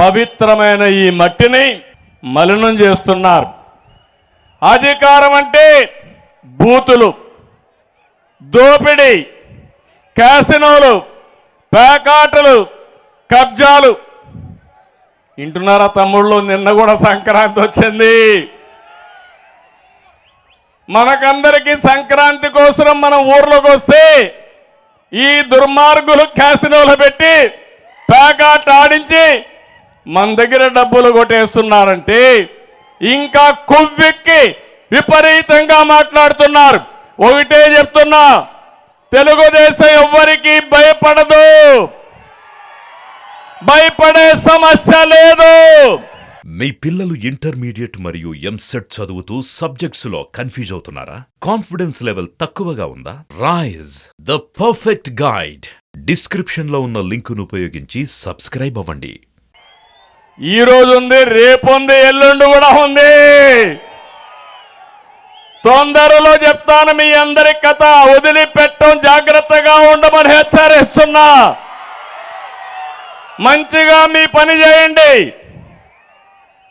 పవిత్రమైన ఈ మట్టిని మలినం చేస్తున్నారు. అధికారం అంటే బూతులు దోపిడీ క్యాసినోలు పేకాటలు కబ్జాలు. వింటున్నారా తమ్ముళ్ళు? నిన్న కూడా సంక్రాంతి వచ్చింది. మనకందరికీ సంక్రాంతి కోసం మనం ఊర్లోకి వస్తే ఈ దుర్మార్గులు క్యాసినోలు పెట్టి పేకాట ఆడించి మన దగ్గర డబ్బులు కొట్టేస్తున్నారంటే ఇంకా కొవ్వెక్కి విపరీతంగా మాట్లాడుతున్నారు. ఒకటే చెప్తున్నా తెలుగుదేశం ఎవ్వరికీ భయపడదు. భయపడే సమస్య లేదు. మీ పిల్లలు ఇంటర్మీడియట్ మరియు ఎంసెట్ చదువుతూ సబ్జెక్ట్స్లో కన్ఫ్యూజ్ అవుతున్నారా? కాన్ఫిడెన్స్ లెవెల్ తక్కువగా ఉందా? Rise the perfect guide. డిస్క్రిప్షన్లో ఉన్న లింకును ఉపయోగించి సబ్స్క్రైబ్ అవ్వండి. ఈ రోజు ఉంది రేపు ఉంది ఎల్లుండి కూడా ఉంది. తొందరలో చెప్తాను మీ అందరి కథ వదిలిపెట్టం జాగ్రత్తగా ఉండమని హెచ్చరిస్తున్నా. మంచిగా మీ పని చేయండి.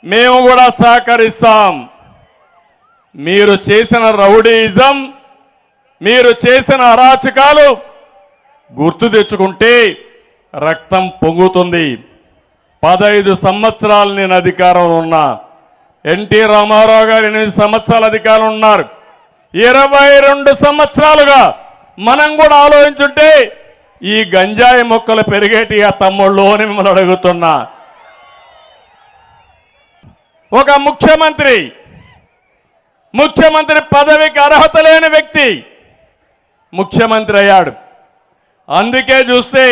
మేము కూడా సహకరిస్తాం. మీరు చేసిన రౌడీయిజం మీరు చేసిన అరాచకాలు గుర్తు తెచ్చుకుంటే రక్తం పొంగుతుంది. పదహైదు సంవత్సరాలు నేను అధికారంలో ఉన్నా. ఎన్టీ రామారావు గారు ఎనిమిది సంవత్సరాల అధికారం ఉన్నారు. ఇరవై రెండు సంవత్సరాలుగా మనం కూడా ఆలోచించుంటే ఈ గంజాయి మొక్కలు పెరిగేటి ఆ తమ్ముళ్ళు అని మిమ్మల్ని అడుగుతున్నా. ఒక ముఖ్యమంత్రి ముఖ్యమంత్రి పదవికి అర్హత లేని వ్యక్తి ముఖ్యమంత్రి అయ్యాడు. అందుకే చూస్తే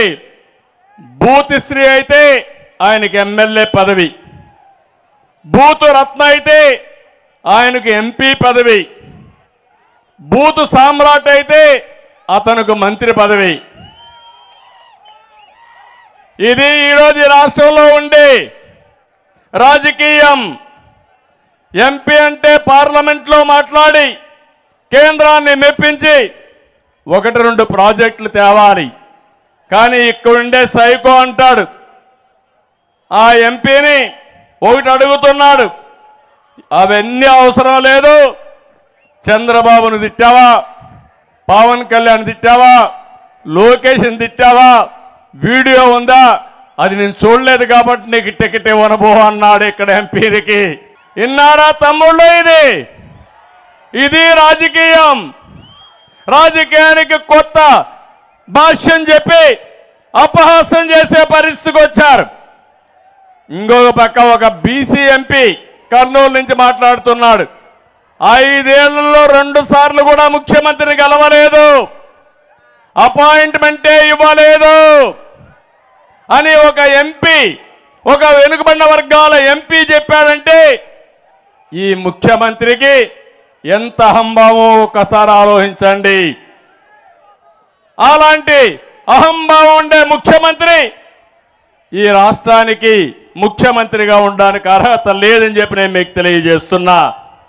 బూతిశ్రీ అయితే ఆయనకి ఎమ్మెల్యే పదవి. బూతు రత్న అయితే ఆయనకు ఎంపీ పదవి. బూతు సామ్రాట్ అయితే అతనుకు మంత్రి పదవి. ఇది ఈరోజు రాష్ట్రంలో ఉండే రాజకీయం. ఎంపీ అంటే పార్లమెంట్లో మాట్లాడి కేంద్రాన్ని మెప్పించి ఒకటి రెండు ప్రాజెక్టులు తేవాలి. కానీ ఇక్కడ ఉండే సైకో అంటాడు ఆ ఎంపీని ఒకటి అడుగుతున్నాడు. అవన్నీ అవసరం లేదు. చంద్రబాబును తిట్టావా? పవన్ కళ్యాణ్ తిట్టావా? లోకేష్ని తిట్టావా? వీడియో ఉందా? అది నేను చూడలేదు కాబట్టి నీకు టికెట్ ఇవ్వనబో అన్నాడు ఇక్కడ ఎంపీకి ఇన్నారా తమ్ముళ్ళు ఇది? ఇది రాజకీయం. రాజకీయానికి కొత్త భాష్యం చెప్పి అపహాసం చేసే పరిస్థితికి వచ్చారు. ఇంకొక పక్క ఒక బీసీ ఎంపీ కర్నూలు నుంచి మాట్లాడుతున్నాడు. ఐదేళ్ళలో రెండు సార్లు కూడా ముఖ్యమంత్రిని కలవలేదు. అపాయింట్మెంటే ఇవ్వలేదు. అని ఒక ఎంపీ ఒక వెనుకబడిన వర్గాల ఎంపీ చెప్పాడంటే ఈ ముఖ్యమంత్రికి ఎంత అహంభావం ఒకసారి ఆలోచించండి. అలాంటి అహంభావం ఉండే ముఖ్యమంత్రి ఈ రాష్ట్రానికి ముఖ్యమంత్రిగా ఉండడానికి అర్హత లేదని చెప్పి నేను మీకు తెలియజేస్తున్నా.